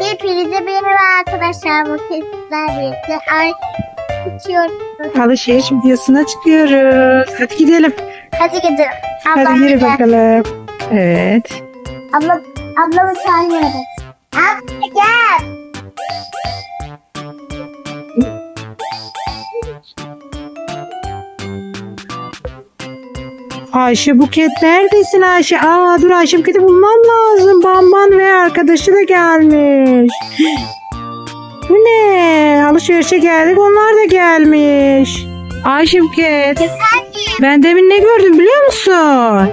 Hepinize merhaba arkadaşlar. Bu kesitler birlikte ay uçuyoruz. Alışveriş videosuna çıkıyoruz. Hadi gidelim. Hadi gidelim. Hadi Ablam yürü gel. bakalım. Evet. Abla, ablamı çağırıyoruz. Abla gel. Ayşe Buket neredesin Ayşe? Aa dur Ayşe Buket'i bulmam lazım. Bamban ve arkadaşı da gelmiş. Bu ne? Alışverişe geldik onlar da gelmiş. Ayşe Buket. Ben demin ne gördüm biliyor musun?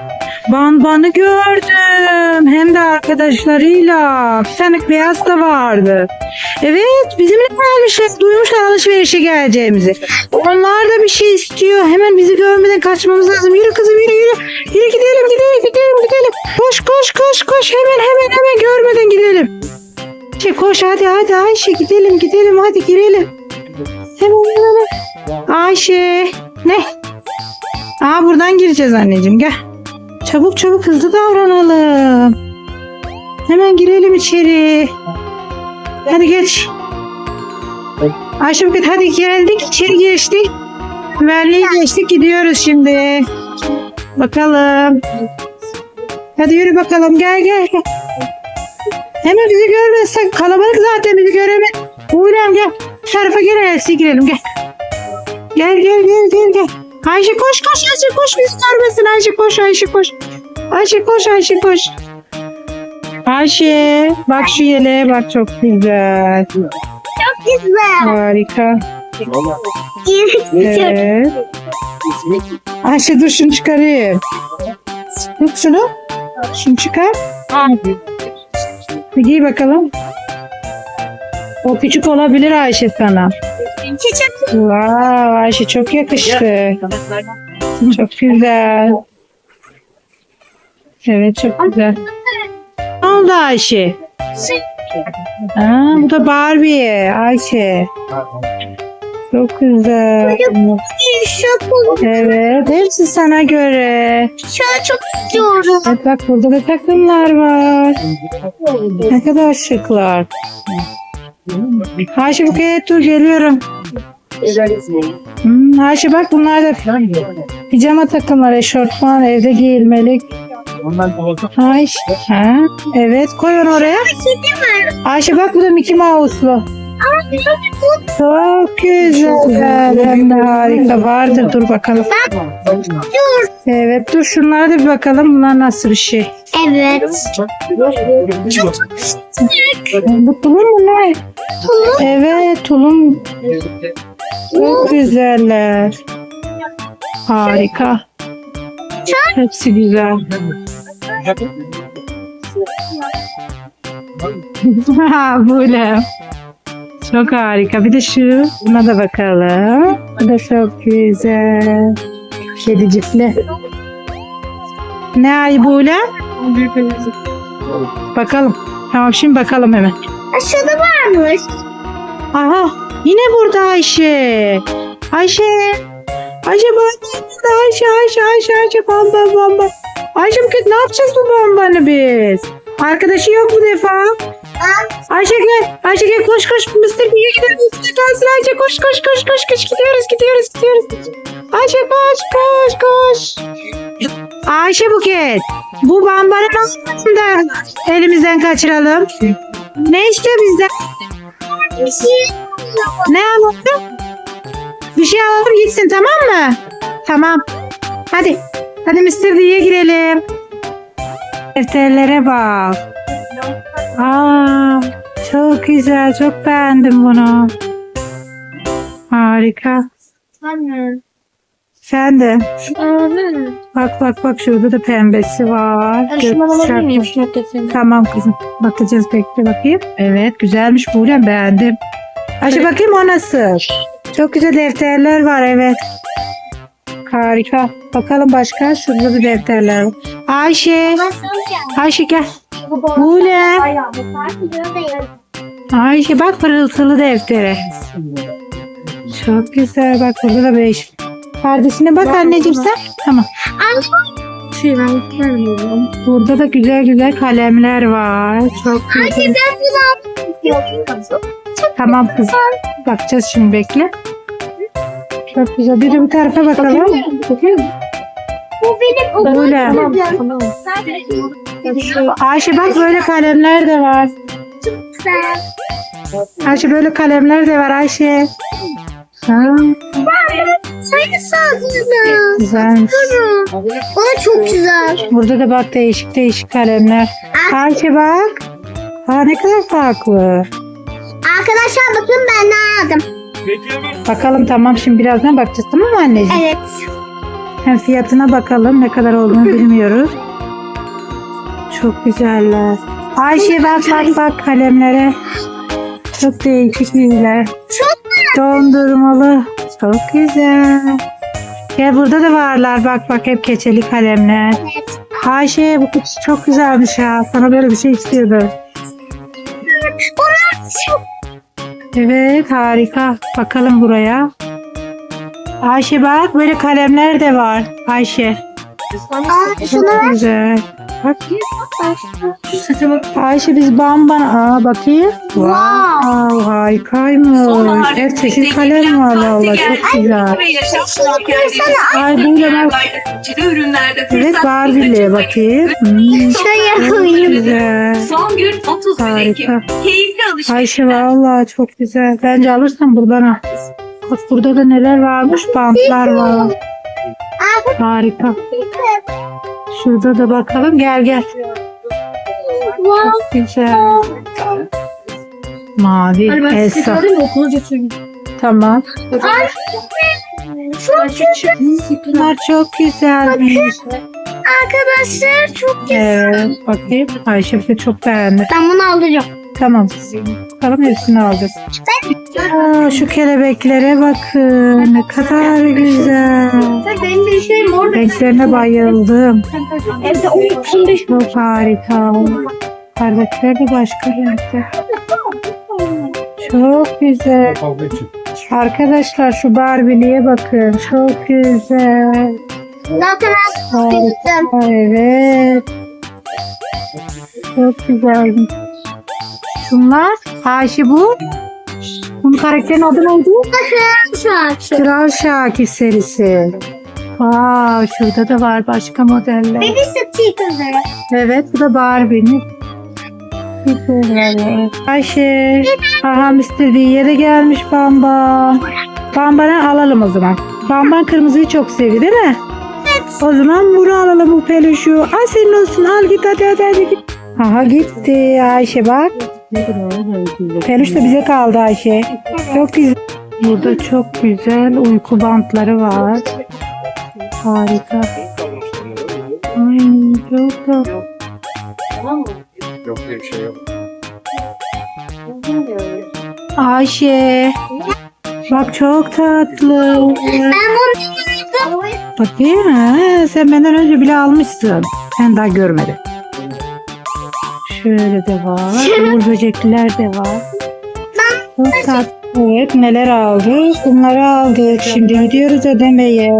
Banbanı gördüm. Hem de arkadaşlarıyla. Tane beyaz da vardı. Evet bizimle gelmişler. Duymuşlar alışverişe geleceğimizi. Onlar da bir şey istiyor. Hemen bizi görmeden kaçmamız lazım. Yürü kızım yürü yürü. Yürü gidelim gidelim gidelim gidelim. Koş koş koş koş. Hemen hemen hemen görmeden gidelim. Ayşe koş hadi hadi Ayşe gidelim gidelim hadi girelim. Hemen hemen. Ayşe. Ne? Aa buradan gireceğiz anneciğim gel. Çabuk çabuk hızlı davranalım. Hemen girelim içeri. Hadi geç. Ayşe Buket hadi geldik içeri geçtik. Güvenliği geçtik gidiyoruz şimdi. Bakalım. Hadi yürü bakalım gel gel. Hemen bizi görmezsen kalabalık zaten bizi göremez. Uğur'um gel. Şu tarafa gel girelim gel. Gel gel gel gel gel. Ayşe koş koş Ayşe koş bizi görmesin Ayşe koş Ayşe koş. Ayşe koş Ayşe koş. Ayşe bak şu yeleğe bak çok güzel. Çok güzel. Harika. Evet. Evet. Ayşe dur şunu çıkarayım. Tut şunu. Şunu çıkar. Bir giy bakalım. O küçük olabilir Ayşe sana. Wow, Ayşe çok yakıştı. Çok güzel. Evet çok güzel. Ne oldu Ayşe? Aa, bu da Barbie Ayşe. Çok güzel. Evet hepsi sana göre. An çok istiyorum. Evet bak burada da takımlar var. Ne kadar şıklar. Ayşe Buket dur geliyorum. Hmm, Ayşe bak bunlar da pijama takımları, eşortman, evde giyilmelik. Ayşe, ha, evet koy onu oraya. Kedi var. Ayşe bak bu da Mickey Mouse'lu. Ama bu Çok güzel. Hem de harika vardır. Dur bakalım. dur. Evet dur şunlara da bir bakalım. Bunlar nasıl bir şey? Evet. Bu tulum mu ne? Evet tulum. Çok güzeller. Harika. Hepsi güzel. Ha böyle. Çok harika. Bir de şu. Buna da bakalım. Bu da çok güzel. Kedicikli. Ne ay böyle? Bakalım. Tamam şimdi bakalım hemen. Aşağıda varmış. Aha yine burada Ayşe. Ayşe. Ayşe bak. Ayşe Ayşe Ayşe Ayşe bamba bamba. Ayşe Buket ne yapacağız bu bambanı biz? Arkadaşı yok bu defa. Ayşe gel. Ayşe gel koş koş. Mr. Big'e gidelim. Mr. Kalsın Ayşe koş koş koş koş koş. Gidiyoruz gidiyoruz gidiyoruz. Ayşe koş koş koş. Ayşe Buket. Bu bambanı nasıl da elimizden kaçıralım? Ne istiyor bizden? Bir şey Ne alalım? Bir şey alalım gitsin tamam mı? Tamam. Hadi. Hadi Mr. D'ye girelim. Defterlere bak. Aa, çok güzel. Çok beğendim bunu. Harika. Anne. Sen de. Anne. Bak bak bak şurada da pembesi var. Tamam kızım. Bakacağız bekle bakayım. Evet güzelmiş Buğrem beğendim. Ayşe bakayım o nasıl? Çok güzel defterler var evet. Harika. Bakalım başka. Şurada da defterler var. Ayşe. Ayşe gel. Buğrem. Ayşe bak pırıltılı deftere. Çok güzel. Bak burada da beş. Kardeşine bak anneciğim sen. Tamam. şey ben. Burada da güzel güzel kalemler var. Çok Anne güzel. ben bunu. Tamam kızım. Bakacağız şimdi bekle. Çok güzel. Bir de bu tarafa bakalım. Bu benim okul Böyle. Tamam. Ayşe bak böyle kalemler de var. Güzel. Ayşe böyle kalemler de var Ayşe. Ha, Sayı sağlığına. güzelmiş. O da çok güzel. Burada da bak değişik değişik kalemler. Ayşe bak. Aa, ne kadar farklı. Arkadaşlar bakın ben ne aldım. Bakalım tamam şimdi birazdan bakacağız tamam mı anneciğim? Evet. Hem fiyatına bakalım ne kadar olduğunu bilmiyoruz. Çok güzeller. Ayşe bak bak bak kalemlere. Çok değişik güzeller. Çok Dondurmalı. Çok güzel. Gel burada da varlar bak bak hep keçeli kalemler. Evet. Ayşe bu kutu çok güzelmiş ya. Sana böyle bir şey istiyordum. Onlar çok Evet harika. Bakalım buraya. Ayşe bak böyle kalemler de var. Ayşe. Aa, şuna Çok güzel. Bak. Ayşe biz bamban. Aa bakayım. Wow. Harikaymış. Hep çeşit kalem var valla. Çok güzel. Ay böyle bak. ürünlerde Evet fırsat Barbie'liye bakayım. Hmm, Şöyle çok koyayım. güzel. Son gün 30 Ekim. Harika. Keyifli alışveriş. Ayşe valla çok güzel. Bence alırsan buradan al. Bak burada da neler varmış. Bantlar var. Harika. Şurada da bakalım. Gel gel. Çok güzel. Mavi. Hani ben size Elsa. okula. Tamam. Çok güzel. Bunlar çok güzelmiş. Arkadaşlar çok güzel. Evet. Bakayım. Ayşe de çok beğendi. Ben bunu alacağım. Tamam. Bakalım hepsini alacağız. Aa, şu kelebeklere bakın. Ne kadar güzel. Renklerine bayıldım. Evde 15 Çok harika. Kardeşler de başka renkte. Çok güzel. Arkadaşlar şu Barbie'liye bakın. Çok güzel. Zaten. Harika. Evet. Çok güzel. Şunlar. Ayşe bu. Bunun karakterin adı neydi? An. Kral Şakir serisi. Aa, şurada da var başka modeller. Beni sticker'ları. Evet bu da Barbie'nin. Ayşe. Aha. D'ye de gelmiş Bamba. Bamban'ı alalım o zaman. Bamban kırmızıyı çok seviyor değil mi? Evet. O zaman bunu alalım bu peluşu. Ay senin olsun al git hadi hadi hadi git. Aha gitti Ayşe bak. Peluş da bize kaldı Ayşe. Çok güzel. Burada çok güzel uyku bantları var. Harika. Ay çok tatlı. Yok bir şey yok. Ayşe. Bak çok tatlı. Ben bunu. Bakayım ha, sen benden önce bile almışsın. Ben daha görmedim. Şöyle de var. Uğur böcekler de var. Çok tatlı. Evet neler aldık? Bunları aldık. Şimdi gidiyoruz ödemeye.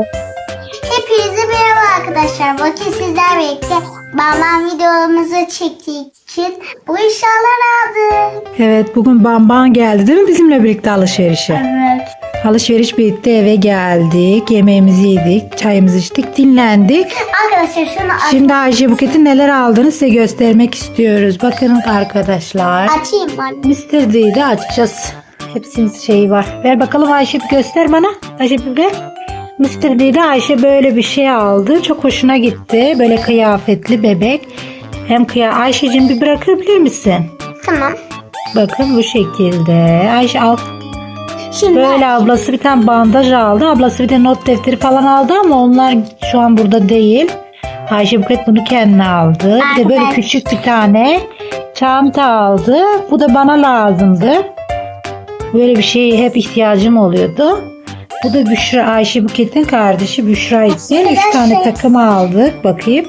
Hepinize merhaba arkadaşlar. Bakın sizler birlikte babam videomuzu çektiği için bu eşyalar aldık. Evet bugün Bamban geldi değil mi bizimle birlikte alışverişe? Evet. Alışveriş bitti eve geldik. Yemeğimizi yedik. Çayımızı içtik. Dinlendik. Arkadaşlar şunu aç- Şimdi Ayşe Buket'in neler aldığını size göstermek istiyoryoruz. Bakın arkadaşlar. açayım ben. Mr. De açacağız. Hepsinin şeyi var. Ver bakalım Ayşe göster bana. Ayşe ver. Mr. D'de Ayşe böyle bir şey aldı. Çok hoşuna gitti. Böyle kıyafetli bebek. Hem kıya Ayşe'cim bir bırakabilir misin? Tamam. Bakın bu şekilde. Ayşe al. Böyle ablası bir tane bandaj aldı. Ablası bir de not defteri falan aldı ama onlar şu an burada değil. Ayşe Buket bunu kendine aldı. Bir de böyle küçük bir tane çanta aldı. Bu da bana lazımdı. Böyle bir şeye hep ihtiyacım oluyordu. Bu da Büşra Ayşe Buket'in kardeşi Büşra için. Üç tane takım aldık. Bakayım.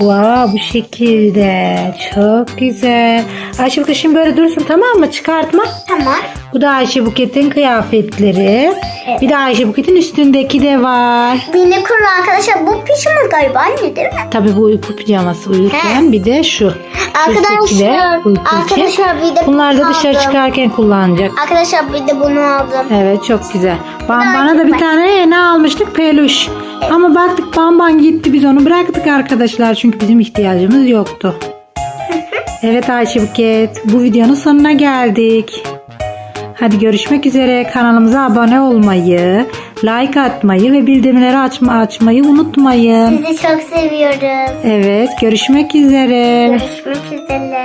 Wow bu şekilde. Çok güzel. Ayşe Buket şimdi böyle dursun tamam mı? Çıkartma. Tamam. Bu da Ayşe Buket'in kıyafetleri. Bir de Ayşe Buket'in üstündeki de var. Beni kuru arkadaşlar bu pijama galiba anne değil mi? Tabii bu uyku pijaması uyurken bir de şu. Arkadaşlar, de arkadaşlar bir de Bunlar da dışarı aldım. çıkarken kullanacak. Arkadaşlar bir de bunu aldım. Evet çok güzel. Bamban'a da Ayşe bir tane ne almıştık? Peluş. Ama baktık Bamban gitti biz onu bıraktık arkadaşlar. Çünkü bizim ihtiyacımız yoktu. Evet Ayşe Buket bu videonun sonuna geldik. Hadi görüşmek üzere. Kanalımıza abone olmayı, like atmayı ve bildirimleri açma, açmayı unutmayın. Sizi çok seviyoruz. Evet görüşmek üzere. Görüşmek üzere.